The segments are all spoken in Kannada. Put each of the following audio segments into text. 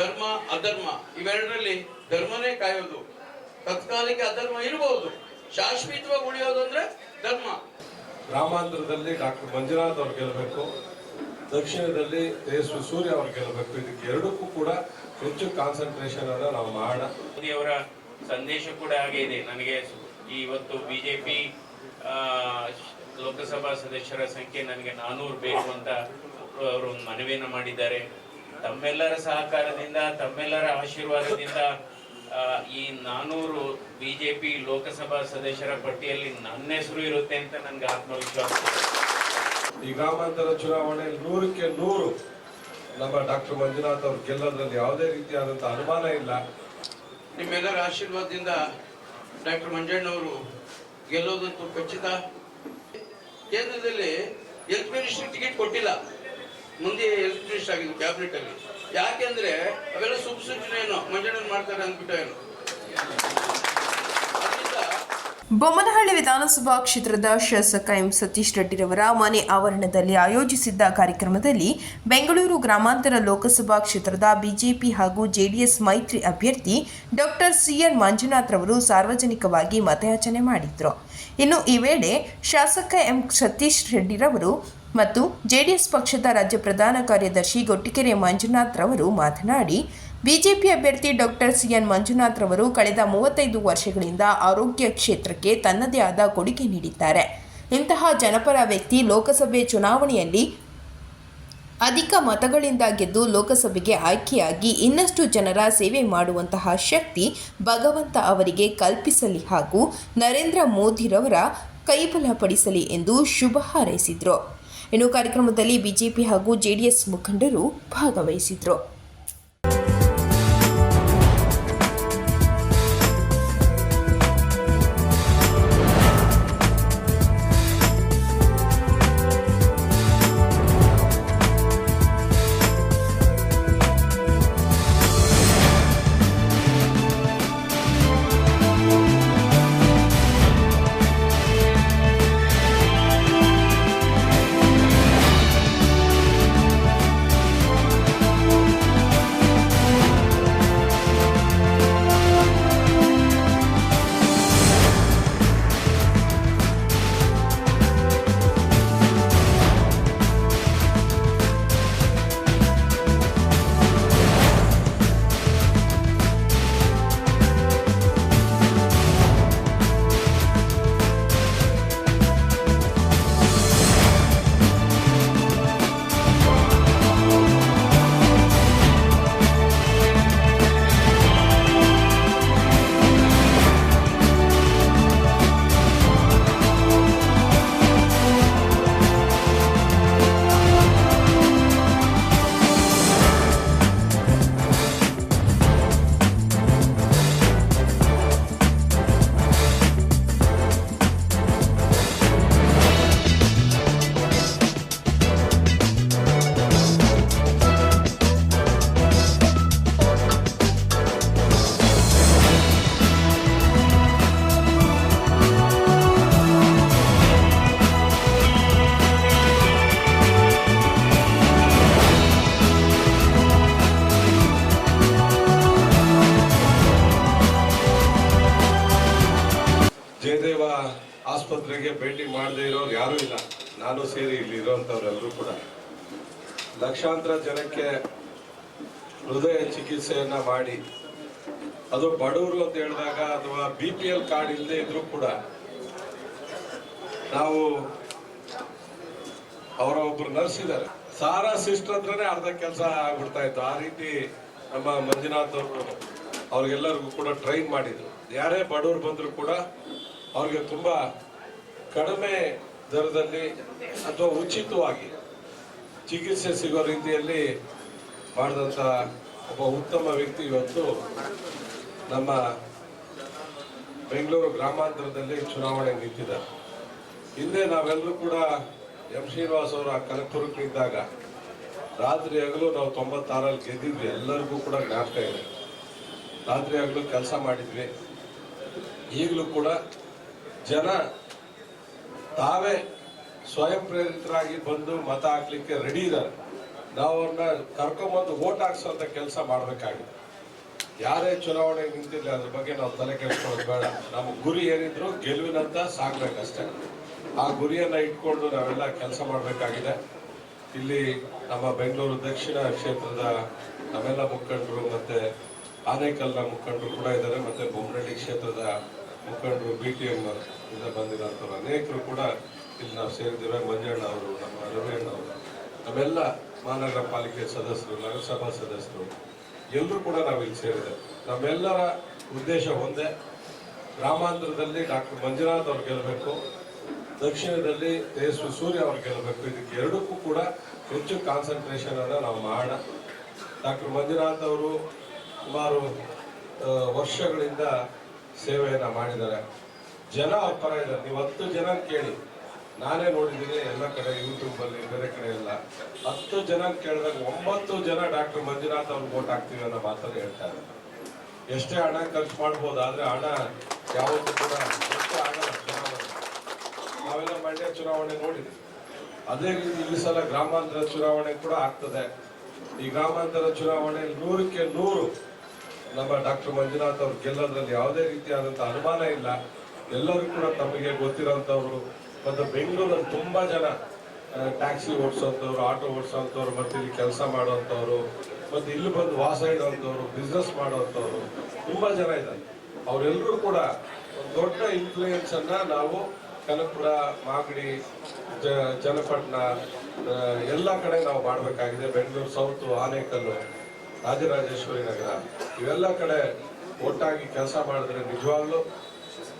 ಧರ್ಮ ಅಧರ್ಮ ಇವೆರಡರಲ್ಲಿ ಧರ್ಮನೇ ಕಾಯೋದು. ತತ್ಕಾಲಿಕ ಅಧರ್ಮ ಇರಬಹುದು ಶಾಶ್ವತವಾಗಿ ಉಳಿಯೋದು ಅಂದ್ರೆ ಧರ್ಮ. ಗ್ರಾಮಾಂತರದಲ್ಲಿ ಡಾಕ್ಟರ್ ಮಂಜುನಾಥ್ ಅವ್ರು ಗೆಲ್ಲಬೇಕು. ದಕ್ಷಿಣದಲ್ಲಿ ತೇಜಸ್ವಿ ಸೂರ್ಯ ಅವ್ರು ಗೆಲ್ಲಬೇಕು. ಇದಕ್ಕೆ ಎರಡಕ್ಕೂ ಕೂಡ ಹೆಚ್ಚು ಕಾನ್ಸಂಟ್ರೇಷನ್ ಅನ್ನ ನಾವು ಮಾಡೋಣ. ಮೋದಿ ಅವರ ಸಂದೇಶ ಕೂಡ ಹಾಗೆ ಇದೆ. ನನಗೆ ಇವತ್ತು ಬಿಜೆಪಿ ಲೋಕಸಭಾ ಸದಸ್ಯರ ಸಂಖ್ಯೆ ನನಗೆ ನಾನೂರು ಬೇಕು ಅಂತ ಅವರು ಒಂದು ಮನವಿಯನ್ನು ಮಾಡಿದ್ದಾರೆ. ತಮ್ಮೆಲ್ಲರ ಸಹಕಾರದಿಂದ ತಮ್ಮೆಲ್ಲರ ಆಶೀರ್ವಾದದಿಂದ ಆ, ಈ ನಾನೂರು ಬಿಜೆಪಿ ಲೋಕಸಭಾ ಸದಸ್ಯರ ಪಟ್ಟಿಯಲ್ಲಿ ನನ್ನ ಹೆಸರು ಇರುತ್ತೆ ಅಂತ ನನ್ಗೆ ಆತ್ಮವಿಶ್ವಾಸ ಇದೆ. ಈ ಗ್ರಾಮಾಂತರ ಚುನಾವಣೆಯಲ್ಲಿ ನೂರಕ್ಕೆ ನೂರು. ನಮ್ಮ ಡಾಕ್ಟರ್ ಮಂಜುನಾಥ್ ಅವ್ರು ಗೆಲ್ಲೋದ್ರಲ್ಲಿ ಯಾವುದೇ ರೀತಿಯಾದಂಥ ಅನುಮಾನ ಇಲ್ಲ. ನಿಮ್ಮೆಲ್ಲರ ಆಶೀರ್ವಾದದಿಂದ ಡಾಕ್ಟರ್ ಮಂಜಣ್ಣವರು ಗೆಲ್ಲೋದಂತೂ ಖಚಿತ. ಕೇಂದ್ರದಲ್ಲಿ ಹೆಲ್ತ್ ಮಿನಿಸ್ಟರ್ ಟಿಕೆಟ್ ಕೊಟ್ಟಿಲ್ಲ. ಮುಂದೆ ಹೆಲ್ತ್ ಟ್ಯಾಬ್ಲೆಟ್ ಕ್ಯಾಬಿನೆಟ್ ಅಲ್ಲಿ. ಯಾಕೆಂದ್ರೆ ಅವೆಲ್ಲ ಸುಖ ಸೂಚನೆ ಏನೋ? ಮಂಜಣ್ಣನ್ ಮಾಡ್ತಾರೆ ಅಂದ್ಬಿಟ್ಟು ಏನು? ಬೊಮ್ಮನಹಳ್ಳಿ ವಿಧಾನಸಭಾ ಕ್ಷೇತ್ರದ ಶಾಸಕ ಎಂ ಸತೀಶ್ ರೆಡ್ಡಿರವರ ಮನೆ ಆವರಣದಲ್ಲಿ ಆಯೋಜಿಸಿದ್ದ ಕಾರ್ಯಕ್ರಮದಲ್ಲಿ ಬೆಂಗಳೂರು ಗ್ರಾಮಾಂತರ ಲೋಕಸಭಾ ಕ್ಷೇತ್ರದ ಬಿಜೆಪಿ ಹಾಗೂ ಜೆಡಿಎಸ್ ಮೈತ್ರಿ ಅಭ್ಯರ್ಥಿ ಡಾಕ್ಟರ್ ಸಿಎನ್ ಮಂಜುನಾಥ್ ರವರು ಸಾರ್ವಜನಿಕವಾಗಿ ಮತಯಾಚನೆ ಮಾಡಿದ್ರು. ಇನ್ನು ಈ ವೇಳೆ ಶಾಸಕ ಎಂ ಸತೀಶ್ ರೆಡ್ಡಿರವರು ಮತ್ತು ಜೆಡಿಎಸ್ ಪಕ್ಷದ ರಾಜ್ಯ ಪ್ರಧಾನ ಕಾರ್ಯದರ್ಶಿ ಗೊಟ್ಟಿಕೆರೆ ಮಂಜುನಾಥ್ ರವರು ಮಾತನಾಡಿ, ಬಿಜೆಪಿ ಅಭ್ಯರ್ಥಿ ಡಾಕ್ಟರ್ ಸಿಎನ್ ಮಂಜುನಾಥ್ ರವರು ಕಳೆದ ಮೂವತ್ತೈದು ವರ್ಷಗಳಿಂದ ಆರೋಗ್ಯ ಕ್ಷೇತ್ರಕ್ಕೆ ತನ್ನದೇ ಆದ ಕೊಡುಗೆ ನೀಡಿದ್ದಾರೆ. ಇಂತಹ ಜನಪರ ವ್ಯಕ್ತಿ ಲೋಕಸಭೆ ಚುನಾವಣೆಯಲ್ಲಿ ಅಧಿಕ ಮತಗಳಿಂದ ಗೆದ್ದು ಲೋಕಸಭೆಗೆ ಆಯ್ಕೆಯಾಗಿ ಇನ್ನಷ್ಟು ಜನರ ಸೇವೆ ಮಾಡುವಂತಹ ಶಕ್ತಿ ಭಗವಂತ ಅವರಿಗೆ ಕಲ್ಪಿಸಲಿ ಹಾಗೂ ನರೇಂದ್ರ ಮೋದಿರವರ ಕೈಬಲಪಡಿಸಲಿ ಎಂದು ಶುಭ ಹಾರೈಸಿದರು. ಇನ್ನು ಕಾರ್ಯಕ್ರಮದಲ್ಲಿ ಬಿಜೆಪಿ ಹಾಗೂ ಜೆಡಿಎಸ್ ಮುಖಂಡರು ಭಾಗವಹಿಸಿದರು. ಯಾರೂ ಇಲ್ಲ. ನಾನು ಸೇರಿ ಇಲ್ಲಿ ಇರುವಂತವರೆಲ್ಲರೂ ಕೂಡ ಲಕ್ಷಾಂತರ ಜನಕ್ಕೆ ಹೃದಯ ಚಿಕಿತ್ಸೆಯನ್ನ ಮಾಡಿ, ಅದು ಬಡವರು ಅಂತ ಹೇಳಿದಾಗ ಅಥವಾ ಬಿ ಪಿ ಎಲ್ ಕಾರ್ಡ್ ಇಲ್ಲದೆ ಇದ್ರೂ ಕೂಡ ನಾವು ಅವರ ಒಬ್ರು ನರ್ಸ್ ಇದ್ದಾರೆ. ಸಾರಾ ಸಿಸ್ಟರ್ ಹತ್ರನೇ ಅರ್ಧ ಕೆಲಸ ಆಗ್ಬಿಡ್ತಾ ಇತ್ತು. ಆ ರೀತಿ ನಮ್ಮ ಮಂಜುನಾಥ್ ಅವರು ಅವ್ರಿಗೆಲ್ಲರಿಗೂ ಕೂಡ ಟ್ರೈನ್ ಮಾಡಿದ್ರು. ಯಾರೇ ಬಡವರು ಬಂದ್ರು ಕೂಡ ಅವ್ರಿಗೆ ತುಂಬಾ ಕಡಿಮೆ ದರದಲ್ಲಿ ಅಥವಾ ಉಚಿತವಾಗಿ ಚಿಕಿತ್ಸೆ ಸಿಗೋ ರೀತಿಯಲ್ಲಿ ಮಾಡಿದಂಥ ಒಬ್ಬ ಉತ್ತಮ ವ್ಯಕ್ತಿ ಇವತ್ತು ನಮ್ಮ ಬೆಂಗಳೂರು ಗ್ರಾಮಾಂತರದಲ್ಲಿ ಚುನಾವಣೆ ನಿಂತಿದ್ದಾರೆ. ಹಿಂದೆ ನಾವೆಲ್ಲರೂ ಕೂಡ ಎಂ ಶ್ರೀನಿವಾಸ್ ಅವರ ಇದ್ದಾಗ ರಾತ್ರಿ ಹಗಲು ನಾವು ತೊಂಬತ್ತಾರಲ್ಲಿ ಗೆದ್ದಿದ್ವಿ. ಎಲ್ಲರಿಗೂ ಕೂಡ ಜ್ಞಾಪಕ ಇದೆ. ರಾತ್ರಿ ಹಗಲು ಕೆಲಸ ಮಾಡಿದ್ವಿ. ಈಗಲೂ ಕೂಡ ಜನ ತಾವೇ ಸ್ವಯಂ ಪ್ರೇರಿತರಾಗಿ ಬಂದು ಮತ ಹಾಕ್ಲಿಕ್ಕೆ ರೆಡಿ ಇದ್ದಾರೆ. ನಾವು ಅವ್ರನ್ನ ಕರ್ಕೊಂಬಂದು ಓಟ್ ಹಾಕ್ಸೋಂಥ ಕೆಲಸ ಮಾಡಬೇಕಾಗಿದೆ. ಯಾರೇ ಚುನಾವಣೆ ನಿಂತಿಲ್ಲ ಅದ್ರ ಬಗ್ಗೆ ನಾವು ತಲೆ ಕೆಡಿಸ್ಕೊಳ್ಳೋದು ಬೇಡ. ನಮ್ಮ ಗುರಿ ಏನಿದ್ರು ಗೆಲುವಿನಂತ ಸಾಕ್ಬೇಕಷ್ಟೇ. ಆ ಗುರಿಯನ್ನ ಇಟ್ಕೊಂಡು ನಾವೆಲ್ಲ ಕೆಲಸ ಮಾಡಬೇಕಾಗಿದೆ. ಇಲ್ಲಿ ನಮ್ಮ ಬೆಂಗಳೂರು ದಕ್ಷಿಣ ಕ್ಷೇತ್ರದ ನಮ್ಮೆಲ್ಲ ಮುಖಂಡರು ಮತ್ತೆ ಆನೇಕಲ್ನ ಮುಖಂಡರು ಕೂಡ ಇದ್ದಾರೆ. ಮತ್ತೆ ಬೊಮ್ಮನಹಳ್ಳಿ ಕ್ಷೇತ್ರದ ಮುಖಂಡರು ಬಿ ಟಿ ಎಂ ಇಂದ ಬಂದಿರೋಂಥವ್ರು ಅನೇಕರು ಕೂಡ ಇಲ್ಲಿ ನಾವು ಸೇರಿದ್ದೇವೆ. ಮಂಜಣ್ಣ ಅವರು, ನಮ್ಮ ರವಿಯಣ್ಣ ಅವರು, ನಮ್ಮೆಲ್ಲ ಮಹಾನಗರ ಪಾಲಿಕೆ ಸದಸ್ಯರು, ನಗರಸಭಾ ಸದಸ್ಯರು, ಎಲ್ಲರೂ ಕೂಡ ನಾವು ಇಲ್ಲಿ ಸೇರಿದೆ ನಮ್ಮೆಲ್ಲರ ಉದ್ದೇಶ ಒಂದೇ, ಗ್ರಾಮಾಂತರದಲ್ಲಿ ಡಾಕ್ಟರ್ ಮಂಜುನಾಥ್ ಅವ್ರು ಗೆಲ್ಲಬೇಕು, ದಕ್ಷಿಣದಲ್ಲಿ ತೇಜಸ್ವಿ ಸೂರ್ಯ ಅವ್ರು ಗೆಲ್ಲಬೇಕು, ಇದಕ್ಕೆ ಎರಡಕ್ಕೂ ಕೂಡ ಹೆಚ್ಚು ಕಾನ್ಸಂಟ್ರೇಷನ್ ಅನ್ನು ನಾವು ಮಾಡೋಣ. ಡಾಕ್ಟರ್ ಮಂಜುನಾಥ್ ಅವರು ಸುಮಾರು ವರ್ಷಗಳಿಂದ ಸೇವೆಯನ್ನ ಮಾಡಿದ್ದಾರೆ. ಜನ ಒಪ್ಪರ ಪರ ಇದ್ದಾರೆ ನೀವು ಹತ್ತು ಜನ ಕೇಳಿ. ನಾನೇ ನೋಡಿದ್ದೀನಿ, ಎಲ್ಲ ಕಡೆ ಯೂಟ್ಯೂಬ್ ಅಲ್ಲಿ, ಬೇರೆ ಕಡೆ ಎಲ್ಲ ಹತ್ತು ಜನ ಕೇಳಿದಾಗ ಒಂಬತ್ತು ಜನ ಡಾಕ್ಟರ್ ಮಂಜುನಾಥ್ ಅವ್ರಿಗೆ ವೋಟ್ ಹಾಕ್ತೀವಿ ಅನ್ನೋ ಮಾತನ್ನು ಹೇಳ್ತಾರೆ ಎಷ್ಟೇ ಹಣ ಖರ್ಚು ಮಾಡ್ಬೋದು, ಆದರೆ ಹಣ ಯಾವತ್ತೂ ಕೂಡ ಎಷ್ಟು ಹಣ ನಾವೆಲ್ಲ ಮಂಡ್ಯ ಚುನಾವಣೆ ನೋಡಿದ್ವಿ. ಅದೇ ರೀತಿ ಈ ಸಲ ಗ್ರಾಮಾಂತರ ಚುನಾವಣೆ ಕೂಡ ಆಗ್ತದೆ. ಈ ಗ್ರಾಮಾಂತರ ಚುನಾವಣೆ ನೂರಕ್ಕೆ ನೂರು ನಮ್ಮ ಡಾಕ್ಟರ್ ಮಂಜುನಾಥ್ ಅವರು ಗೆಲ್ಲೋದ್ರಲ್ಲಿ ಯಾವುದೇ ರೀತಿಯಾದಂಥ ಅನುಮಾನ ಇಲ್ಲ. ಎಲ್ಲರೂ ಕೂಡ ತಮಗೆ ಗೊತ್ತಿರೋಂಥವ್ರು. ಮತ್ತು ಬೆಂಗಳೂರಲ್ಲಿ ತುಂಬಾ ಜನ ಟ್ಯಾಕ್ಸಿ ಓಡಿಸೋಂಥವ್ರು, ಆಟೋ ಓಡಿಸೋಂಥವ್ರು, ಮತ್ತೆ ಇಲ್ಲಿ ಕೆಲಸ ಮಾಡೋಂಥವ್ರು, ಮತ್ತೆ ಇಲ್ಲಿ ಬಂದು ವಾಸ ಇಡೋಂಥವ್ರು ಬಿಸ್ನೆಸ್ ಮಾಡೋಂಥವ್ರು ತುಂಬಾ ಜನ ಇದ್ದಾರೆ. ಅವರೆಲ್ಲರೂ ಕೂಡ ದೊಡ್ಡ ಇನ್ಫ್ಲೂಯೆನ್ಸನ್ನು ನಾವು ಕನಕಪುರ, ಮಾಗಡಿ, ಜ ಜನಪಟ್ಟಣ ಎಲ್ಲ ಕಡೆ ನಾವು ಮಾಡಬೇಕಾಗಿದೆ. ಬೆಂಗಳೂರು, ಸೌತ್, ಆನೇಕಲ್ಲು. ರಾಜರಾಜೇಶ್ವರಿ ನಗರ ಇವೆಲ್ಲ ಕಡೆ ಒಟ್ಟಾಗಿ ಕೆಲಸ ಮಾಡಿದ್ರೆ ನಿಜವಾಗ್ಲೂ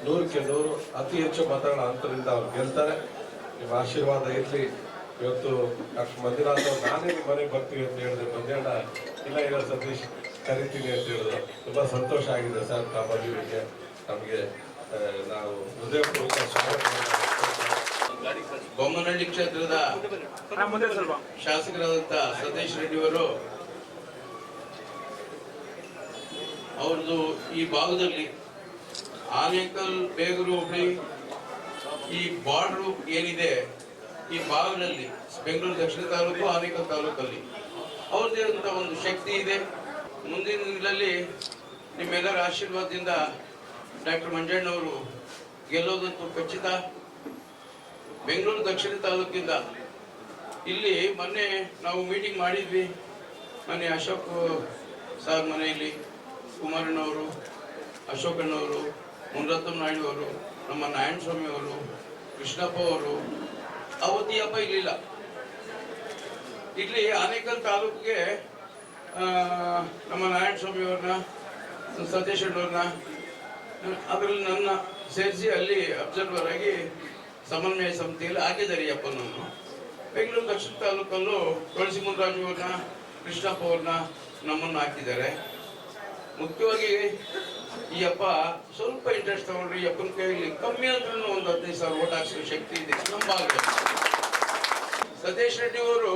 ನೂರಕ್ಕೆ ನೂರು ಅತಿ ಹೆಚ್ಚು ಮತಗಳ ಅಂತರದಿಂದ ಅವ್ರು ಗೆಲ್ತಾರೆ. ನಿಮ್ಮ ಆಶೀರ್ವಾದ ಇರಲಿ. ಇವತ್ತು ಡಾಕ್ಟರ್ ಮಂಜುನಾಥ್ ಅವ್ರು ನಾನೇ ನಿಮ್ಮ ಮನೆಗೆ ಬರ್ತೀವಿ ಅಂತ ಹೇಳಿದ್ರೆ. ಮಂಜಣ್ಣ ಇಲ್ಲ ಇಲ್ಲ ಸತೀಶ್ ಕರಿತೀನಿ ಅಂತ ಹೇಳಿದ್ರು. ತುಂಬ ಸಂತೋಷ ಆಗಿದೆ ಸರ್ ನಮ್ಮ ಜೀವಿಗೆ ನಮಗೆ ನಾವು ಹೃದಯಪೂರ್ವಕ ಸ್ವಾಗತ ಬೊಮ್ಮನಹಳ್ಳಿ ಕ್ಷೇತ್ರದ ಶಾಸಕರಾದಂತ ಸತೀಶ್ ರೆಡ್ಡಿ ಅವರು ಅವ್ರದ್ದು ಈ ಭಾಗದಲ್ಲಿ ಆನೇಕಲ್, ಬೇಗರು ಹೋಬಳಿ, ಈ ಬಾರ್ಡ್ರು ಏನಿದೆ ಈ ಭಾಗದಲ್ಲಿ, ಬೆಂಗಳೂರು ದಕ್ಷಿಣ ತಾಲೂಕು, ಆನೇಕಲ್ ತಾಲೂಕಲ್ಲಿ. ಅವ್ರದ್ದೇ ಅಂತ ಒಂದು ಶಕ್ತಿ ಇದೆ. ಮುಂದಿನ ದಿನಗಳಲ್ಲಿ ನಿಮ್ಮೆಲ್ಲರ ಆಶೀರ್ವಾದದಿಂದ ಡಾಕ್ಟರ್ ಮಂಜಣ್ಣವರು ಗೆಲ್ಲೋದಂತೂ ಖಚಿತ. ಬೆಂಗಳೂರು ದಕ್ಷಿಣ ತಾಲೂಕಿಂದ ಇಲ್ಲಿ ಮೊನ್ನೆ ನಾವು ಮೀಟಿಂಗ್ ಮಾಡಿದ್ವಿ. ಮೊನ್ನೆ ಅಶೋಕ್, ಸಾರ್ ಮನೆಯಲ್ಲಿ. ಕುಮಾರಣ್ಣವರು, ಅಶೋಕಣ್ಣವರು, ಮುನರತ್ನ ನಾಯ್ಡು ಅವರು ನಮ್ಮ ನಾರಾಯಣ ಸ್ವಾಮಿ ಅವರು ಕೃಷ್ಣಪ್ಪ ಅವರು ಅವತ್ತಿ ಹಬ್ಬ ಇರಲಿಲ್ಲ. ಇಲ್ಲಿ ಆನೇಕಲ್ ತಾಲೂಕಿಗೆ ನಮ್ಮ ನಾರಾಯಣ ಸ್ವಾಮಿ ಅವ್ರನ್ನ ಸತೀಶ್ ಅಣ್ಣವ್ರನ್ನ ಅದರಲ್ಲಿ ನನ್ನ ಸೇರಿಸಿ ಅಲ್ಲಿ ಅಬ್ಸರ್ವರ್ ಆಗಿ ಸಮನ್ವಯ ಸಮಿತಿಯಲ್ಲಿ ಹಾಕಿದ್ದಾರೆ ಈ ಅಪ್ಪನನ್ನು ಬೆಂಗಳೂರು ದಕ್ಷಿಣ ತಾಲೂಕಲ್ಲೂ ತುಳಸಿ ಮುನರಾಜು ಅವ್ರನ್ನ ಕೃಷ್ಣಪ್ಪ ಅವ್ರನ್ನ ನಮ್ಮನ್ನು ಹಾಕಿದ್ದಾರೆ. ಮುಖ್ಯವಾಗಿ ಈ ಅಪ್ಪ ಸ್ವಲ್ಪ ಇಂಟ್ರೆಸ್ಟ್ ತಗೊಂಡ್ರಿ ಈ ಅಪ್ಪನ ಕೈಯಲ್ಲಿ ಕಮ್ಮಿ ಅಂದ್ರೂ ಒಂದು ಹದಿನೈದು ಸಾವಿರ ಓಟ್ ಹಾಕ್ಸೋ ಶಕ್ತಿ ಇದೆ. ನಮ್ಮ ಸತೀಶ್ ರೆಡ್ಡಿ ಅವರು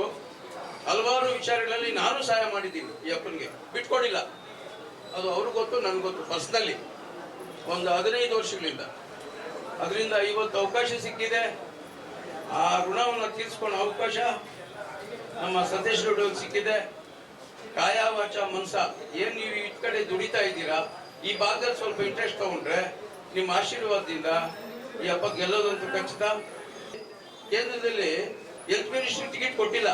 ಹಲವಾರು ವಿಚಾರಗಳಲ್ಲಿ ನಾನು ಸಹಾಯ ಮಾಡಿದ್ದೀನಿ ಈ ಅಪ್ಪನಿಗೆ. ಬಿಟ್ಕೊಡಿಲ್ಲ. ಅದು ಅವ್ರಿಗೆ ಗೊತ್ತು, ನನಗೆ ಗೊತ್ತು. ಪರ್ಸ್ನಲಿ ಒಂದು ಹದಿನೈದು ವರ್ಷಗಳಿಂದ. ಅದರಿಂದ ಇವತ್ತು ಅವಕಾಶ ಸಿಕ್ಕಿದೆ. ಆ ಋಣವನ್ನು ತೀರಿಸ್ಕೊಳ್ಳೋ ಅವಕಾಶ ನಮ್ಮ ಸತೀಶ್ ರೆಡ್ಡಿ ಅವ್ರಿಗೆ ಸಿಕ್ಕಿದೆ. ಕಾಯ ವಾಚ ಮನ್ಸ. ಏನ್ ನೀವು ಈ ಕಡೆ ದುಡಿತಾ ಇದ್ದೀರಾ? ಈ ಭಾಗದಲ್ಲಿ ಸ್ವಲ್ಪ ಇಂಟ್ರೆಸ್ಟ್ ತಗೊಂಡ್ರೆ ನಿಮ್ಮ ಆಶೀರ್ವಾದದಿಂದ ಈ ಹಬ್ಬ ಗೆಲ್ಲೋದಂತೂ ಖಚಿತ. ಕೇಂದ್ರದಲ್ಲಿ ಹೆಲ್ತ್ ಮಿನಿಸ್ಟ್ರಿ ಟಿಕೆಟ್ ಕೊಟ್ಟಿಲ್ಲ.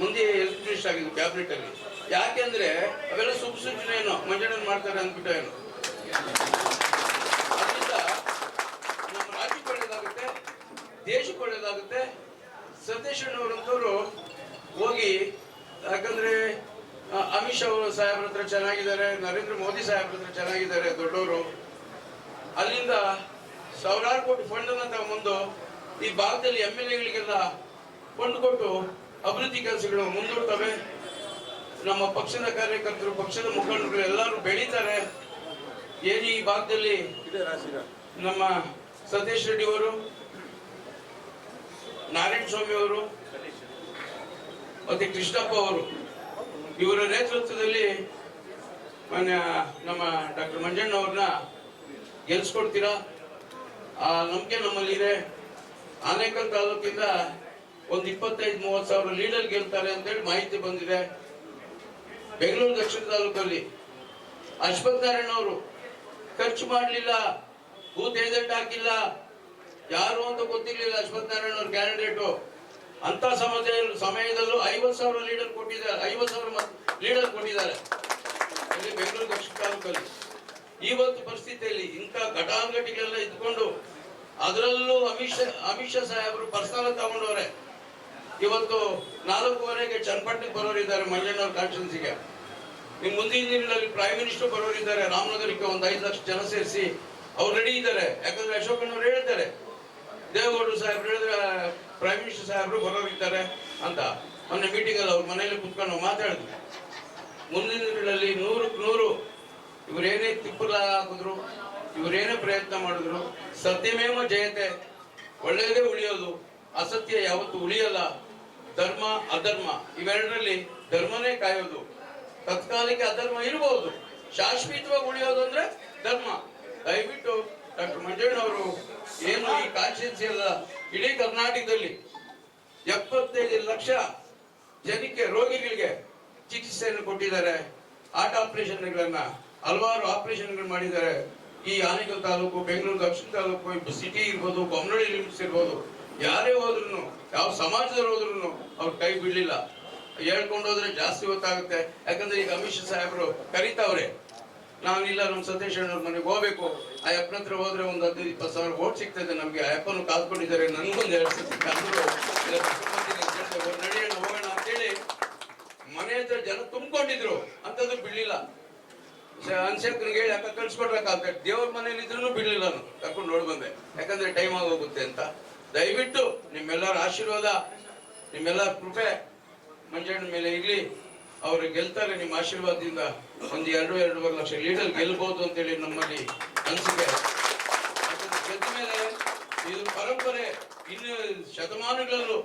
ಮುಂದೆ ಹೆಲ್ತ್ ಮಿನಿಸ್ಟರ್ ಆಗಿದ್ದು ಕ್ಯಾಬಿನೆಟ್ ಅಲ್ಲಿ. ಯಾಕೆಂದ್ರೆ ಅವೆಲ್ಲ ಸುಖ ಸೂಚನೆ ಏನು? ಮಂಜಣ್ಣನ್ ಮಾಡ್ತಾರೆ ಅಂದ್ಬಿಟ್ಟು ಏನು. ಅದರಿಂದ ನಮ್ಮ ರಾಜ್ಯಕ್ಕೆ ಒಳ್ಳೇದಾಗುತ್ತೆ ದೇಶಕ್ಕೆ ಒಳ್ಳೇದಾಗುತ್ತೆ. ಸತೀಶ್ ಅಣ್ಣವರಂತವರು ಹೋಗಿ ಯಾಕಂದ್ರೆ ಅಮಿತ್ ಶಾ ಅವರು ಸಾಹೇಬ್ರ ಹತ್ರ ಚೆನ್ನಾಗಿದ್ದಾರೆ, ನರೇಂದ್ರ ಮೋದಿ ಸಾಹೇಬ್ರ ಹತ್ರ ಚೆನ್ನಾಗಿದ್ದಾರೆ ದೊಡ್ಡವರು. ಅಲ್ಲಿಂದ ಸಾವಿರಾರು ಕೋಟಿ ಫಂಡ್ ಅನ್ನ ತಗೊಂಡು ಈ ಭಾಗದಲ್ಲಿ ಎಂ ಎಲ್ ಎಗಳಿಗೆಲ್ಲ ಫಂಡ್ ಕೊಟ್ಟು ಅಭಿವೃದ್ಧಿ ಕೆಲಸಗಳು ಮುಂದೂಡ್ತವೆ. ನಮ್ಮ ಪಕ್ಷದ ಕಾರ್ಯಕರ್ತರು, ಪಕ್ಷದ ಮುಖಂಡರು ಎಲ್ಲರೂ ಬೆಳೀತಾರೆ. ಏನು ಈ ಭಾಗದಲ್ಲಿ ನಮ್ಮ ಸತೀಶ್ ರೆಡ್ಡಿ ಅವರು, ನಾರಾಯಣ ಸ್ವಾಮಿ ಅವರು, ಮತ್ತೆ ಕೃಷ್ಣಪ್ಪ ಅವರು. ಇವರ ನೇತೃತ್ವದಲ್ಲಿ ಮಾನ್ಯ ನಮ್ಮ ಡಾಕ್ಟರ್ ಮಂಜಣ್ಣ ಅವ್ರನ್ನ ಗೆಲ್ಸ್ಕೊಡ್ತೀರಾ? ಆ ನಂಬಿಕೆ ನಮ್ಮಲ್ಲಿದೆ ಆನೇಕಲ್ ತಾಲೂಕಿಂದ ಒಂದು ಇಪ್ಪತ್ತೈದು, ಮೂವತ್ತು ಸಾವಿರ ಲೀಡರ್ ಗೆಲ್ತಾರೆ ಅಂತೇಳಿ ಮಾಹಿತಿ ಬಂದಿದೆ. ಬೆಂಗಳೂರು ದಕ್ಷಿಣ ತಾಲೂಕಲ್ಲಿ ಅಶ್ವಥ್ ನಾರಾಯಣ ಅವರು, ಖರ್ಚು ಮಾಡಲಿಲ್ಲ, ಬೂತ್ ಏಜೆಂಟ್ ಹಾಕಿಲ್ಲ. ಯಾರು ಅಂತ ಗೊತ್ತಿರಲಿಲ್ಲ ಅಶ್ವಥ್ ನಾರಾಯಣ ಅವ್ರ ಕ್ಯಾಂಡಿಡೇಟು ಅಂತ ಸಮಯ ಸಮಯದಲ್ಲೂ ಐವತ್ತು ಸಾವಿರ ಲೀಡರ್ ಕೊಟ್ಟಿದ್ದಾರೆ. ಐವತ್ತು ಸಾವಿರ ಲೀಡರ್ ಕೊಟ್ಟಿದ್ದಾರೆ. ಬೆಂಗಳೂರು ದಕ್ಷಿಣ ತಾಲೂಕಲ್ಲಿ. ಇವತ್ತು ಪರಿಸ್ಥಿತಿಯಲ್ಲಿ ಇಂಥ ಘಟಾನುಘಟಿಗಳೆಲ್ಲ ಇದ್ಕೊಂಡು ಅದರಲ್ಲೂ ಅಮಿತ್ ಶಾ ಅಮಿತ್ ಶಾ ಸಾಹೇಬರು ಪರ್ಸನಲ್ ತಗೊಂಡವ್ರೆ. ಇವತ್ತು ನಾಲ್ಕೂವರೆಗೆ ಚನ್ನಪಟ್ಟಣಕ್ಕೆ ಬರೋರಿದ್ದಾರೆ ಮಂಜಣ್ಣವ್ರ ಕಾನ್ಸ್ಟಿಟ್ಯೂನ್ಸಿಗೆ ನಿಮ್ಮ ಮುಂದಿನ ದಿನಗಳಲ್ಲಿ ಪ್ರೈಮ್ ಮಿನಿಸ್ಟರ್ ಬರೋರಿದ್ದಾರೆ. ರಾಮನಗರಕ್ಕೆ ಒಂದು ಐದು ಲಕ್ಷ ಜನ ಸೇರಿಸಿ ಅವ್ರು ರೆಡಿ ಇದ್ದಾರೆ. ಯಾಕಂದ್ರೆ ಅಶೋಕಣ್ಣವ್ರು ಹೇಳ್ತಾರೆ ದೇವೇಗೌಡರು ಸಾಹೇಬ್ರು ಹೇಳಿದ್ರೆ ಪ್ರೈಮ್ ಮಿನಿಸ್ಟರ್ ಸಾಹೇಬರು ಬರೋರಿದ್ದಾರೆ ಅಂತ ಮೊನ್ನೆ ಮೀಟಿಂಗ್ ಅಲ್ಲಿ ಅವ್ರ ಮನೆಯಲ್ಲಿ ಕುತ್ಕೊಂಡು ಮಾತಾಡಿದ್ರು. ಮುಂದಿನ ದಿನಗಳಲ್ಲಿ ನೂರಕ್ಕೆ ನೂರು ಇವರೇನೇ ತಿಪ್ಪಲ ಹಾಕಿದ್ರು, ಇವರೇನೇ ಪ್ರಯತ್ನ ಮಾಡಿದ್ರು. ಸತ್ಯಮೇವ ಜಯತೆ, ಒಳ್ಳೆಯದೇ ಉಳಿಯೋದು, ಅಸತ್ಯ ಯಾವತ್ತು ಉಳಿಯಲ್ಲ. ಧರ್ಮ, ಅಧರ್ಮ, ಇವೆರಡರಲ್ಲಿ ಧರ್ಮನೇ ಕಾಯೋದು. ತತ್ಕಾಲಕ್ಕೆ ಅಧರ್ಮ ಇರಬಹುದು ಶಾಶ್ವತವಾಗಿ ಉಳಿಯೋದು ಅಂದ್ರೆ ಧರ್ಮ. ದಯವಿಟ್ಟು ಡಾಕ್ಟರ್ ಮಂಜಣ್ಣವರು ಏನು ಈ ಕಾನ್ಸ್ಟಿಟ್ಯೂನ್ಸಿ ಎಲ್ಲ ಇಡೀ ಕರ್ನಾಟಕದಲ್ಲಿ ಎಪ್ಪತ್ತೈದು ಲಕ್ಷ ಜನಕ್ಕೆ ರೋಗಿಗಳಿಗೆ ಚಿಕಿತ್ಸೆಯನ್ನು ಕೊಟ್ಟಿದ್ದಾರೆ. ಹಾರ್ಟ್ ಆಪರೇಷನ್ಗಳನ್ನ ಹಲವಾರು ಆಪರೇಷನ್ಗಳು ಮಾಡಿದ್ದಾರೆ. ಈ ಆನೇಕಲ್ ತಾಲೂಕು, ಬೆಂಗಳೂರು, ದಕ್ಷಿಣ ತಾಲೂಕು ಸಿಟಿ ಇರ್ಬೋದು ಬೊಮ್ಮನಹಳ್ಳಿ ಲಿಮಿಟ್ಸ್ ಇರ್ಬೋದು, ಯಾರೇ ಹೋದ್ರು ಯಾವ ಸಮಾಜದಲ್ಲಿ ಹೋದ್ರು ಅವ್ರು ಕೈ ಬಿಡಲಿಲ್ಲ. ಹೇಳ್ಕೊಂಡು ಹೋದ್ರೆ ಜಾಸ್ತಿ ಗೊತ್ತಾಗುತ್ತೆ. ಯಾಕಂದ್ರೆ ಈಗ ಅಮಿತ್ ಶಾ ಸಾಹೇಬರು ಕರೀತಾವ್ರೆ. ನಾನಿಲ್ಲ, ನಮ್ಮ ಸತೀಶ್ ಅಣ್ಣವ್ರ ಮನೆಗೆ ಹೋಗ್ಬೇಕು. ಆ ಅಪ್ಪನ ಹತ್ರ ಹೋದ್ರೆ ಒಂದು ಹದಿನೈದು ಇಪ್ಪತ್ತು ಸಾವಿರ ಓಟ್ ಸಿಗ್ತದೆ ನಮಗೆ. ಆ ಅಪ್ಪನು ಕಾದ್ಕೊಂಡಿದ್ದಾರೆ, ನನಗೊಂದು ಎರಡು ಸತಿ ಹೋಗ್ ಹೋಗೋಣ ಅಂತೇಳಿ ಮನೆ ಹತ್ರ ಜನ ತುಂಬಿಕೊಂಡಿದ್ರು. ಅಂತದ್ದು ಬಿಡ್ಲಿಲ್ಲ. ಅನ್ಸಕ್ರಿಗೆ ಹೇಳಿ, ಯಾಕೆ ಕಳ್ಸ್ಕೊಡ್ಬೇಕಾಗ್ತದೆ ದೇವ್ರ ಮನೇಲಿ ಬಿಡ್ಲಿಲ್ಲ ನಾನು. ಕರ್ಕೊಂಡು ನೋಡಿ ಬಂದೆ. ಯಾಕಂದ್ರೆ ಟೈಮ್ ಆಗೋಗುತ್ತೆ ಅಂತ. ದಯವಿಟ್ಟು ನಿಮ್ಮೆಲ್ಲರ ಆಶೀರ್ವಾದ, ನಿಮ್ಮೆಲ್ಲರ ಕೃಪೆ ಮಂಜಣ್ಣ ಮೇಲೆ ಇರ್ಲಿ. ಅವ್ರು ಗೆಲ್ತಾರೆ, ನಿಮ್ಮ ಆಶೀರ್ವಾದದಿಂದ ಒಂದು ಎರಡು, ಎರಡೂವರೆ ಲಕ್ಷ ಲೀಡರ್ ಗೆಲ್ಬಹುದು ಅಂತೇಳಿ ನಮ್ಮಲ್ಲಿ ಅನಿಸಿಕೆ. ಗೆದ್ದ ಮೇಲೆ ಇದು ಪರಂಪರೆ ಇನ್ನು ಶತಮಾನಗಳಲ್ಲೂ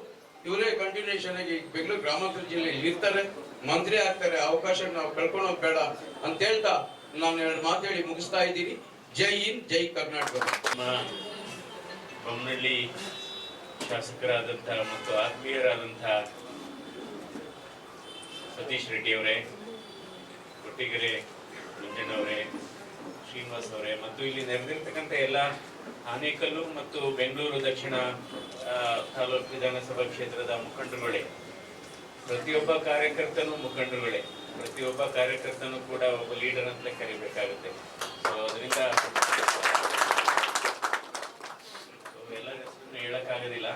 ಇವರೇ ಕಂಟಿನ್ಯೂಷನ್ ಆಗಿ ಬೆಂಗಳೂರು ಗ್ರಾಮಾಂತರ ಜಿಲ್ಲೆಯಲ್ಲಿ ಇರ್ತಾರೆ, ಮಂತ್ರಿ ಆಗ್ತಾರೆ, ಅವಕಾಶ ನಾವು ಕಳ್ಕೊಳ್ಳೋದು ಬೇಡ ಅಂತ ಹೇಳ್ತಾ ನಾನು ಎರಡು ಮಾತೇಳಿ ಮುಗಿಸ್ತಾ ಇದ್ದೀನಿ. ಜೈ ಹಿಂದ್, ಜೈ ಕರ್ನಾಟಕ. ಶಾಸಕರಾದಂಥ ಮತ್ತು ಆತ್ಮೀಯರಾದಂಥ ಸತೀಶ್ ರೆಡ್ಡಿ ಅವರೇ, ಕೊಟ್ಟಿಗೆರೆ ಮಂಜಣ್ಣವರೇ ಶ್ರೀನಿವಾಸ್ ಅವರೇ, ಮತ್ತು ಇಲ್ಲಿ ನೆರೆದಿರ್ತಕ್ಕಂಥ ಎಲ್ಲ ಆನೇಕಲ್ಲು ಮತ್ತು ಬೆಂಗಳೂರು ದಕ್ಷಿಣ ತಾಲೂಕು ವಿಧಾನಸಭಾ ಕ್ಷೇತ್ರದ ಮುಖಂಡರುಗಳೇ, ಪ್ರತಿಯೊಬ್ಬ ಕಾರ್ಯಕರ್ತನೂ ಮುಖಂಡರುಗಳೇ, ಪ್ರತಿಯೊಬ್ಬ ಕಾರ್ಯಕರ್ತನೂ ಕೂಡ ಒಬ್ಬ ಲೀಡರ್ ಅಂತಲೇ ಕರಿಬೇಕಾಗುತ್ತೆ. ಸೊ ಅದರಿಂದ ಎಲ್ಲ ಹೇಳಕ್ಕಾಗೋದಿಲ್ಲ.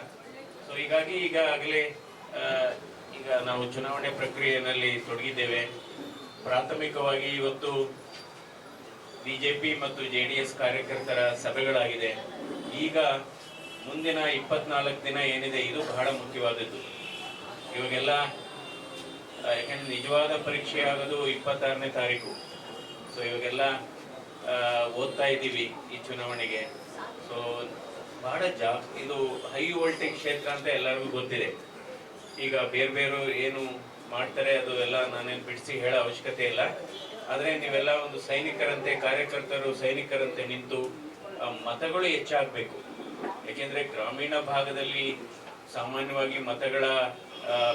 ಸೊ ಹೀಗಾಗಿ ಈಗಾಗಲೇ ಈಗ ನಾವು ಚುನಾವಣೆ ಪ್ರಕ್ರಿಯೆಯಲ್ಲಿ ತೊಡಗಿದ್ದೇವೆ. ಪ್ರಾಥಮಿಕವಾಗಿ ಇವತ್ತು ಬಿಜೆಪಿ ಮತ್ತು ಜೆ ಡಿ ಎಸ್ ಕಾರ್ಯಕರ್ತರ ಸಭೆಗಳಾಗಿದೆ. ಈಗ ಮುಂದಿನ ಇಪ್ಪತ್ನಾಲ್ಕು ದಿನ ಏನಿದೆ, ಇದು ಬಹಳ ಮುಖ್ಯವಾದದ್ದು. ಇವಾಗೆಲ್ಲ ಯಾಕೆಂದ್ರೆ ನಿಜವಾದ ಪರೀಕ್ಷೆ ಆಗೋದು ಇಪ್ಪತ್ತಾರನೇ ತಾರೀಕು. ಸೊ ಇವಾಗೆಲ್ಲ ಓದ್ತಾ ಇದ್ದೀವಿ ಈ ಚುನಾವಣೆಗೆ. ಸೊ ಬಹಳ ಜಾ ಇದು ಹೈ ವೋಲ್ಟೇಜ್ ಕ್ಷೇತ್ರ ಅಂತ ಎಲ್ಲರಿಗೂ ಗೊತ್ತಿದೆ. ಈಗ ಬೇರೆ ಬೇರೆ ಏನು ಮಾಡ್ತಾರೆ ಅದು ಎಲ್ಲ ನಾನೇನು ಬಿಡಿಸಿ ಹೇಳೋ ಅವಶ್ಯಕತೆ ಇಲ್ಲ. ಆದರೆ ನೀವೆಲ್ಲ ಒಂದು ಸೈನಿಕರಂತೆ, ಕಾರ್ಯಕರ್ತರು ಸೈನಿಕರಂತೆ ನಿಂತು ಮತಗಳು ಹೆಚ್ಚಾಗಬೇಕು. ಯಾಕೆಂದ್ರೆ ಗ್ರಾಮೀಣ ಭಾಗದಲ್ಲಿ ಸಾಮಾನ್ಯವಾಗಿ ಮತಗಳ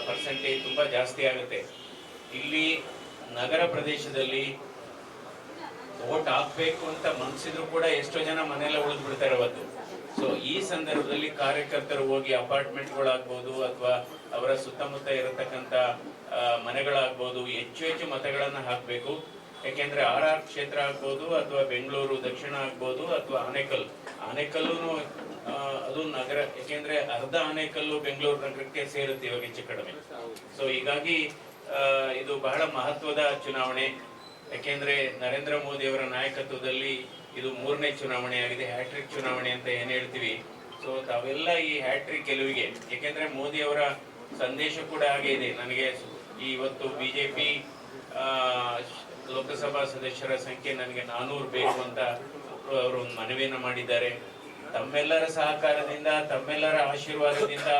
ಪರ್ಸೆಂಟೇಜ್ ತುಂಬ ಜಾಸ್ತಿ ಆಗುತ್ತೆ. ಇಲ್ಲಿ ನಗರ ಪ್ರದೇಶದಲ್ಲಿ ವೋಟ್ ಹಾಕ್ಬೇಕು ಅಂತ ಮನಸ್ಸಿದ್ರು ಕೂಡ ಎಷ್ಟೋ ಜನ ಮನೆಯಲ್ಲೇ ಉಳಿದ್ಬಿಡ್ತಾರೆ ಅವತ್ತು. ಸೊ ಈ ಸಂದರ್ಭದಲ್ಲಿ ಕಾರ್ಯಕರ್ತರು ಹೋಗಿ ಅಪಾರ್ಟ್ಮೆಂಟ್ಗಳಾಗ್ಬೋದು ಅಥವಾ ಅವರ ಸುತ್ತಮುತ್ತ ಇರತಕ್ಕಂತ ಮನೆಗಳಾಗ್ಬೋದು, ಹೆಚ್ಚು ಹೆಚ್ಚು ಮತಗಳನ್ನು ಹಾಕಬೇಕು. ಯಾಕೆಂದ್ರೆ ಆರ್ ಆರ್ ಕ್ಷೇತ್ರ ಆಗ್ಬೋದು ಅಥವಾ ಬೆಂಗಳೂರು, ದಕ್ಷಿಣ ಆಗ್ಬೋದು ಅಥವಾ ಆನೇಕಲ್. ಆನೆಕಲ್ಲು ಅದು ನಗರ, ಯಾಕೆಂದ್ರೆ ಅರ್ಧ ಆನೆಕಲ್ಲು ಬೆಂಗಳೂರು ನಗರಕ್ಕೆ ಸೇರುತ್ತೆ ಇವಾಗ ಹೆಚ್ಚು ಕಡಿಮೆ. ಸೊ ಹೀಗಾಗಿ ಇದು ಬಹಳ ಮಹತ್ವದ ಚುನಾವಣೆ. ಯಾಕೆಂದ್ರೆ ನರೇಂದ್ರ ಮೋದಿ ಅವರ ನಾಯಕತ್ವದಲ್ಲಿ ಇದು ಮೂರನೇ ಚುನಾವಣೆ ಆಗಿದೆ. ಹ್ಯಾಟ್ರಿಕ್ ಚುನಾವಣೆ ಅಂತ ಏನ್ ಹೇಳ್ತೀವಿ? ಸೊ ತಾವೆಲ್ಲ ಈ ಹ್ಯಾಟ್ರಿಕ್ ಗೆಲುವಿಗೆ, ಯಾಕೆಂದ್ರೆ ಮೋದಿ ಅವರ ಸಂದೇಶ ಕೂಡ ಹಾಗೆ ಇದೆ. ನನಗೆ ಇವತ್ತು ಬಿಜೆಪಿ ಲೋಕಸಭಾ ಸದಸ್ಯರ ಸಂಖ್ಯೆ ನನಗೆ ನಾನೂರು ಬೇಕು ಅಂತ ಅವರು ಮನವಿಯನ್ನ ಮನವಿಯನ್ನು ಮಾಡಿದ್ದಾರೆ. ತಮ್ಮೆಲ್ಲರ ಸಹಕಾರದಿಂದ, ತಮ್ಮೆಲ್ಲರ ಆಶೀರ್ವಾದದಿಂದ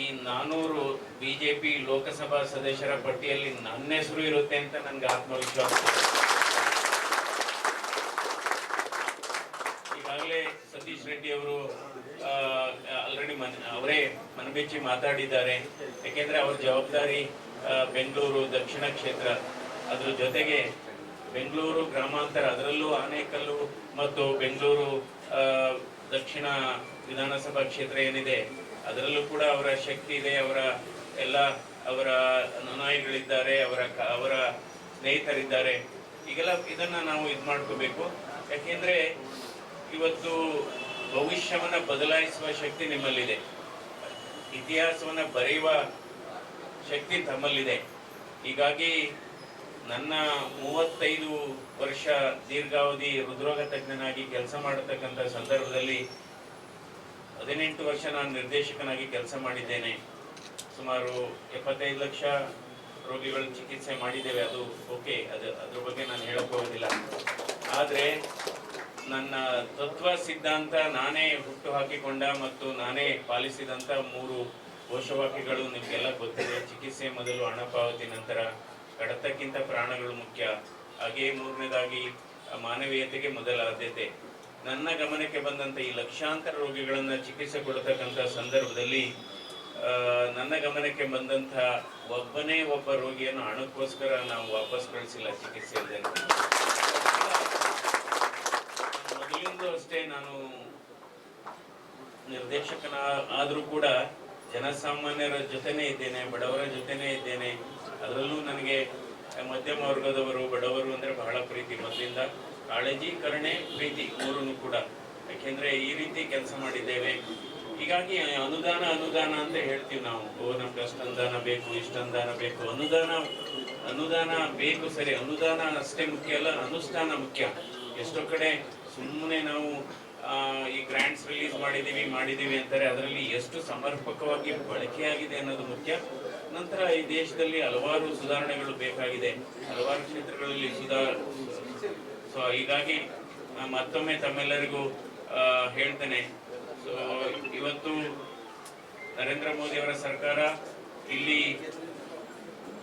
ಈ ನಾನೂರು ಬಿಜೆಪಿ ಲೋಕಸಭಾ ಸದಸ್ಯರ ಪಟ್ಟಿಯಲ್ಲಿ ನನ್ನ ಹೆಸರು ಇರುತ್ತೆ ಅಂತ ನನಗೆ ಆತ್ಮವಿಶ್ವಾಸ ಇದೆ. ಈಗಾಗಲೇ ಸತೀಶ್ ರೆಡ್ಡಿ ಅವರು ಆಲ್ರೆಡಿ ಮನ್ ಅವರೇ ಮನಬೆಚ್ಚಿ ಮಾತಾಡಿದ್ದಾರೆ. ಯಾಕೆಂದ್ರೆ ಅವ್ರ ಜವಾಬ್ದಾರಿ ಬೆಂಗಳೂರು ದಕ್ಷಿಣ ಕ್ಷೇತ್ರ. ಅದ್ರ ಜೊತೆಗೆ ಬೆಂಗಳೂರು ಗ್ರಾಮಾಂತರ, ಅದರಲ್ಲೂ ಆನೇಕಲ್ಲು ಮತ್ತು ಬೆಂಗಳೂರು ದಕ್ಷಿಣ ವಿಧಾನಸಭಾ ಕ್ಷೇತ್ರ ಏನಿದೆ, ಅದರಲ್ಲೂ ಕೂಡ ಅವರ ಶಕ್ತಿ ಇದೆ, ಅವರ ಎಲ್ಲ ಅವರ ಅನುಯಾಯಿಗಳಿದ್ದಾರೆ ಅವರ ಅವರ ಸ್ನೇಹಿತರಿದ್ದಾರೆ. ಈಗೆಲ್ಲ ಇದನ್ನ ನಾವು ಇದು ಮಾಡ್ಕೋಬೇಕು. ಯಾಕೆಂದ್ರೆ ಇವತ್ತು ಭವಿಷ್ಯವನ್ನ ಬದಲಾಯಿಸುವ ಶಕ್ತಿ ನಿಮ್ಮಲ್ಲಿದೆ. ಇತಿಹಾಸವನ್ನ ಬರೆಯುವ ಶಕ್ತಿ ತಮ್ಮಲ್ಲಿದೆ. ಹೀಗಾಗಿ ನನ್ನ ಮೂವತ್ತೈದು ವರ್ಷ ದೀರ್ಘಾವಧಿ ಹೃದ್ರೋಗ ತಜ್ಞನಾಗಿ ಕೆಲಸ ಮಾಡತಕ್ಕಂಥ ಸಂದರ್ಭದಲ್ಲಿ ಹದಿನೆಂಟು ವರ್ಷ ನಾನು ನಿರ್ದೇಶಕನಾಗಿ ಕೆಲಸ ಮಾಡಿದ್ದೇನೆ. ಸುಮಾರು ಎಪ್ಪತ್ತೈದು ಲಕ್ಷ ರೋಗಿಗಳ ಚಿಕಿತ್ಸೆ ಮಾಡಿದ್ದೇವೆ. ಅದು ಓಕೆ. ಅದು ಅದ್ರ ಬಗ್ಗೆ ನಾನು ಹೇಳಕ್ಕೆ ಹೋಗೋದಿಲ್ಲ. ಆದರೆ ನನ್ನ ತತ್ವ ಸಿದ್ಧಾಂತ ನಾನೇ ಹುಟ್ಟು ಹಾಕಿಕೊಂಡ ಮತ್ತು ನಾನೇ ಪಾಲಿಸಿದಂತ ಮೂರು ಘೋಷವಾಕ್ಯಗಳು ನಿಮಗೆಲ್ಲ ಗೊತ್ತಿದೆ. ಚಿಕಿತ್ಸೆ ಮೊದಲು ಹಣ ಪಾವತಿ ನಂತರ ಕಡತಕ್ಕಿಂತ ಪ್ರಾಣಗಳು ಮುಖ್ಯ. ಹಾಗೆಯೇ ಮೂರನೇದಾಗಿ, ಮಾನವೀಯತೆಗೆ ಮೊದಲ ಆದ್ಯತೆ. ನನ್ನ ಗಮನಕ್ಕೆ ಬಂದಂತ ಈ ಲಕ್ಷಾಂತರ ರೋಗಿಗಳನ್ನ ಚಿಕಿತ್ಸೆ ಕೊಡತಕ್ಕಂತ ಸಂದರ್ಭದಲ್ಲಿ ನನ್ನ ಗಮನಕ್ಕೆ ಬಂದಂತ ಒಬ್ಬನೇ ಒಬ್ಬ ರೋಗಿಯನ್ನು ಹಣಕ್ಕೋಸ್ಕರ ನಾವು ವಾಪಸ್ ಕಳಿಸಿಲ್ಲ ಚಿಕಿತ್ಸೆ ಇಲ್ಲದೆ ಅಷ್ಟೇ, ನಾನು ನಿರ್ದೇಶಕನ ಆದರೂ ಕೂಡ ಜನಸಾಮಾನ್ಯರ ಜೊತೆನೆ ಇದ್ದೇನೆ, ಬಡವರ ಜೊತೆನೇ ಇದ್ದೇನೆ. ಅದರಲ್ಲೂ ನನಗೆ ಮಧ್ಯಮ ವರ್ಗದವರು, ಬಡವರು ಅಂದರೆ ಬಹಳ ಪ್ರೀತಿ. ಮೊದಲಿಂದ ಕಾಳಜಿ ಕರುಣೆ ಪ್ರೀತಿ ಮೂರನ್ನು ಕೂಡ. ಯಾಕೆಂದ್ರೆ ಈ ರೀತಿ ಕೆಲಸ ಮಾಡಿದ್ದೇವೆ. ಹೀಗಾಗಿ ಅನುದಾನ ಅನುದಾನ ಅಂತ ಹೇಳ್ತೀವಿ ನಾವು. ಓ, ನಮ್ಗೆ ಅಷ್ಟು ಅನುದಾನ ಬೇಕು, ಇಷ್ಟು ಅನುದಾನ ಬೇಕು. ಅನುದಾನ ಅನುದಾನ ಬೇಕು ಸರಿ. ಅನುದಾನ ಅಷ್ಟೇ ಮುಖ್ಯ ಅಲ್ಲ, ಅನುಷ್ಠಾನ ಮುಖ್ಯ. ಎಷ್ಟೋ ಕಡೆ ಸುಮ್ಮನೆ ನಾವು ಈ ಗ್ರ್ಯಾಂಡ್ಸ್ ರಿಲೀಸ್ ಮಾಡಿದ್ದೀವಿ ಮಾಡಿದ್ದೀವಿ ಅಂತಾರೆ, ಅದರಲ್ಲಿ ಎಷ್ಟು ಸಮರ್ಪಕವಾಗಿ ಬಳಕೆಯಾಗಿದೆ ಅನ್ನೋದು ಮುಖ್ಯ. ನಂತರ ಈ ದೇಶದಲ್ಲಿ ಹಲವಾರು ಸುಧಾರಣೆಗಳು ಬೇಕಾಗಿದೆ. ಹಲವಾರು ಕ್ಷೇತ್ರಗಳಲ್ಲಿ ಸುಧಾರ ಸೊ, ಹೀಗಾಗಿ ಮತ್ತೊಮ್ಮೆ ತಮ್ಮೆಲ್ಲರಿಗೂ ಹೇಳ್ತೇನೆ. ಸೊ, ಇವತ್ತು ನರೇಂದ್ರ ಮೋದಿ ಅವರ ಸರ್ಕಾರ ಇಲ್ಲಿ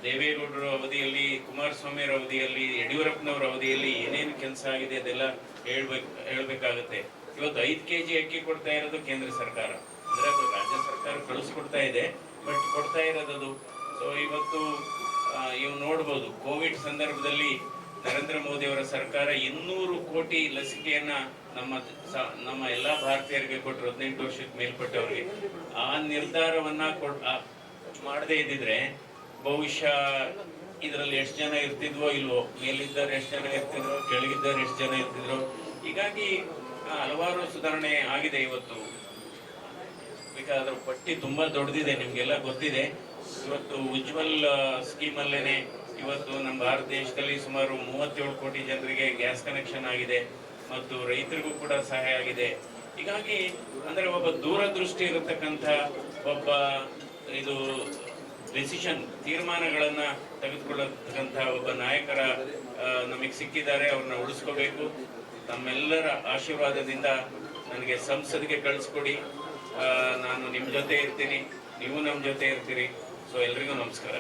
ದೇವೇಗೌಡರ ಅವಧಿಯಲ್ಲಿ, ಕುಮಾರಸ್ವಾಮಿಯವರ ಅವಧಿಯಲ್ಲಿ, ಯಡಿಯೂರಪ್ಪನವರ ಅವಧಿಯಲ್ಲಿ ಏನೇನು ಕೆಲಸ ಆಗಿದೆ ಅದೆಲ್ಲ ಹೇಳ್ಬೇಕು, ಹೇಳ್ಬೇಕಾಗುತ್ತೆ. ಇವತ್ತು ಐದು ಕೆ ಜಿ ಅಕ್ಕಿ ಕೊಡ್ತಾ ಇರೋದು ಕೇಂದ್ರ ಸರ್ಕಾರ. ಅಂದರೆ ಅದು ರಾಜ್ಯ ಸರ್ಕಾರ ಕಳಿಸ್ಕೊಡ್ತಾ ಇದೆ, ಬಟ್ ಕೊಡ್ತಾ ಇರೋದು ಸೊ ಇವತ್ತು ಇವು ನೋಡ್ಬೋದು, ಕೋವಿಡ್ ಸಂದರ್ಭದಲ್ಲಿ ನರೇಂದ್ರ ಮೋದಿ ಅವರ ಸರ್ಕಾರ ಇನ್ನೂರು ಕೋಟಿ ಲಸಿಕೆಯನ್ನ ನಮ್ಮ ನಮ್ಮ ಎಲ್ಲಾ ಭಾರತೀಯರಿಗೆ ಕೊಟ್ಟರು ಹದಿನೆಂಟು ವರ್ಷಕ್ಕೆ ಮೇಲ್ಪಟ್ಟವರಿಗೆ. ಆ ನಿರ್ಧಾರವನ್ನ ಕೊಡ್ ಮಾಡದೇ ಇದ್ದಿದ್ರೆ ಬಹುಶಃ ಇದರಲ್ಲಿ ಎಷ್ಟು ಜನ ಇರ್ತಿದ್ವೋ ಇಲ್ವೋ ಮೇಲಿದ್ದವ್ರು ಎಷ್ಟು ಜನ ಇರ್ತಿದ್ರು ಕೆಳಗಿದ್ದವ್ರು ಎಷ್ಟು ಜನ ಇರ್ತಿದ್ರು ಹೀಗಾಗಿ ಹಲವಾರು ಸುಧಾರಣೆ ಆಗಿದೆ ಇವತ್ತು. ಅದ್ರ ಪಟ್ಟಿ ತುಂಬಾ ದೊಡ್ಡದಿದೆ ನಿಮ್ಗೆಲ್ಲ ಗೊತ್ತಿದೆ. ಇವತ್ತು ಉಜ್ವಲ್ ಸ್ಕೀಮ್ ಅಲ್ಲೇನೆ ಇವತ್ತು ನಮ್ಮ ಭಾರತ ದೇಶದಲ್ಲಿ ಸುಮಾರು ಮೂವತ್ತೇಳು ಕೋಟಿ ಜನರಿಗೆ ಗ್ಯಾಸ್ ಕನೆಕ್ಷನ್ ಆಗಿದೆ ಮತ್ತು ರೈತರಿಗೂ ಕೂಡ ಸಹಾಯ ಆಗಿದೆ. ಹೀಗಾಗಿ, ಅಂದ್ರೆ ಒಬ್ಬ ದೂರದೃಷ್ಟಿ ಇರತಕ್ಕಂಥ ಒಬ್ಬ, ಇದು ಡಿಸಿಷನ್ ತೀರ್ಮಾನಗಳನ್ನ ತೆಗೆದುಕೊಳ್ಳತಕ್ಕಂಥ ಒಬ್ಬ ನಾಯಕರ ನಮಗೆ ಸಿಕ್ಕಿದ್ದಾರೆ, ಅವ್ರನ್ನ ಉಳಿಸ್ಕೋಬೇಕು. ತಮ್ಮೆಲ್ಲರ ಆಶೀರ್ವಾದದಿಂದ ನನಗೆ ಸಂಸದ್ಗೆ ಕಳಿಸ್ಕೊಡಿ. ನಾನು ನಿಮ್ಮ ಜೊತೆ ಇರ್ತೀನಿ, ನೀವು ನಮ್ಮ ಜೊತೆ ಇರ್ತೀರಿ. ಸೊ ಎಲ್ರಿಗೂ ನಮಸ್ಕಾರ.